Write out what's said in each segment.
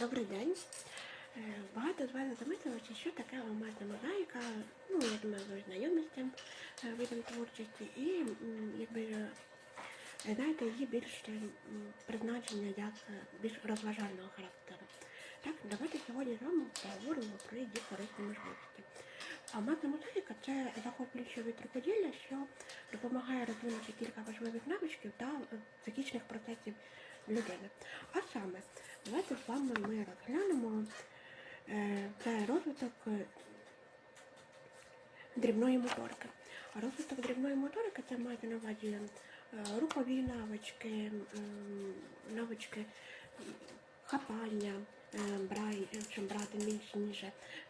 Добрий день. Е, Багато з вас замислювалися, що таке алмазна мозаїка. Ну, я думаю, ви знайомі з цим е, видом творчості. І якби е, знаєте, її більш призначення як більш розважального характеру. Так, давайте сьогодні з вами поговоримо про її корисні можливості. Алмазна мозаїка це захоплююче від що допомагає розвинути кілька важливих навичків та психічних процесів людини. А саме, давайте з вами ми розглянемо е, це розвиток е, дрібної моторики. Розвиток дрібної моторики це мається на увазі е, рухові навички, навички хапання, е, брай, е, чим брати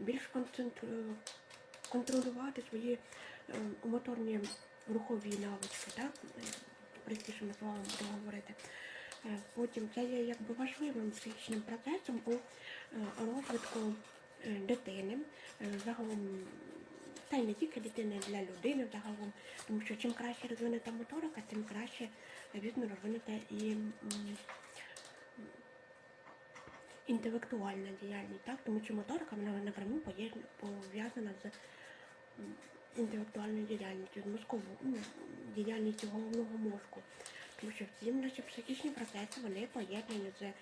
більш концентру- контролювати свої е, моторні рухові навички, так? Е, простішими словами буду говорити. Е, Потім це є якби важливим психічним процесом у е, розвитку е, дитини, загалом та й не тільки дитини, для людини загалом, тому що чим краще розвинута моторика, тим краще, звісно, розвинута і інтелектуальна діяльність, так? тому що моторика вона напряму пов'язана з інтелектуальною діяльністю, з мозковою ну, діяльністю головного мозку. Тому що всі наші психічні процеси вони поєднані з е,